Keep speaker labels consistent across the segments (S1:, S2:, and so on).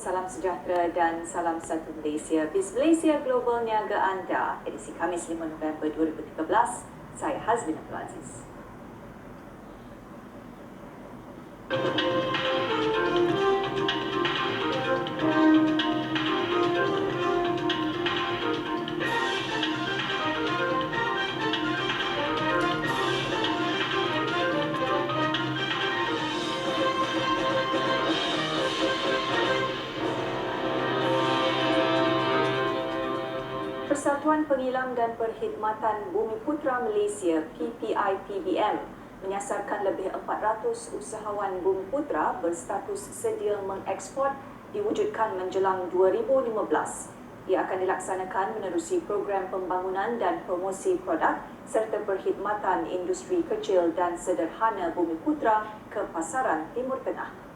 S1: salam sejahtera dan salam satu Malaysia. Bis Malaysia Global Niaga Anda, edisi Kamis 5 November 2013. Saya Hazmin Abdul Aziz. Persatuan Pengilang dan Perkhidmatan Bumi Putra Malaysia PPI-PBM menyasarkan lebih 400 usahawan bumi putra berstatus sedia mengeksport diwujudkan menjelang 2015. Ia akan dilaksanakan menerusi program pembangunan dan promosi produk serta perkhidmatan industri kecil dan sederhana bumi putra ke pasaran Timur Tengah.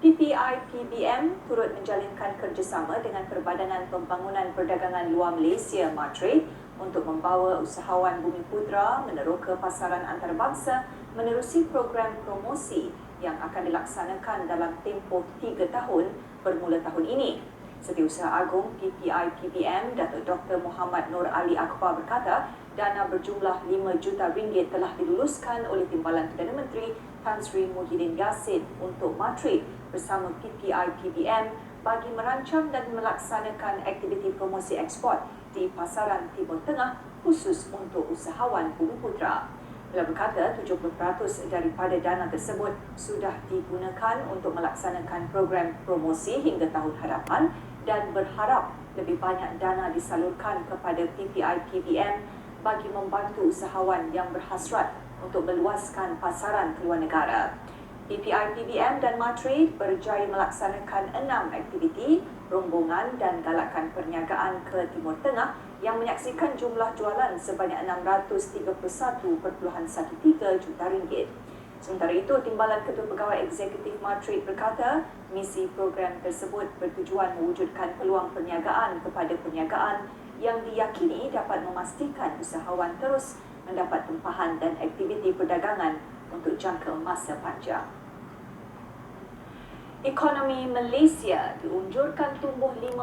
S1: PPI-PBM turut menjalinkan kerjasama dengan Perbadanan Pembangunan Perdagangan Luar Malaysia MATRADE untuk membawa usahawan Bumi Putra meneroka pasaran antarabangsa menerusi program promosi yang akan dilaksanakan dalam tempoh tiga tahun bermula tahun ini. Setiausaha Agung PPI-PBM Datuk Dr. Muhammad Nur Ali Akbar berkata, dana berjumlah 5 juta ringgit telah diluluskan oleh Timbalan Perdana Menteri Tan Sri Muhyiddin Yassin untuk MATRADE bersama PPI-PBM bagi merancang dan melaksanakan aktiviti promosi ekspor di pasaran Timur Tengah khusus untuk usahawan bumi putra. Beliau berkata 70% daripada dana tersebut sudah digunakan untuk melaksanakan program promosi hingga tahun hadapan dan berharap lebih banyak dana disalurkan kepada PPI-PBM bagi membantu usahawan yang berhasrat untuk meluaskan pasaran keluar negara. PPI-PBM dan MATRADE berjaya melaksanakan enam aktiviti, rombongan dan galakan perniagaan ke Timur Tengah yang menyaksikan jumlah jualan sebanyak 631.13 juta ringgit. Sementara itu, Timbalan Ketua Pegawai Eksekutif MATRADE berkata, misi program tersebut bertujuan mewujudkan peluang perniagaan kepada perniagaan yang diyakini dapat memastikan usahawan terus mendapat tempahan dan aktiviti perdagangan untuk jangka masa panjang. Ekonomi Malaysia diunjurkan tumbuh 5%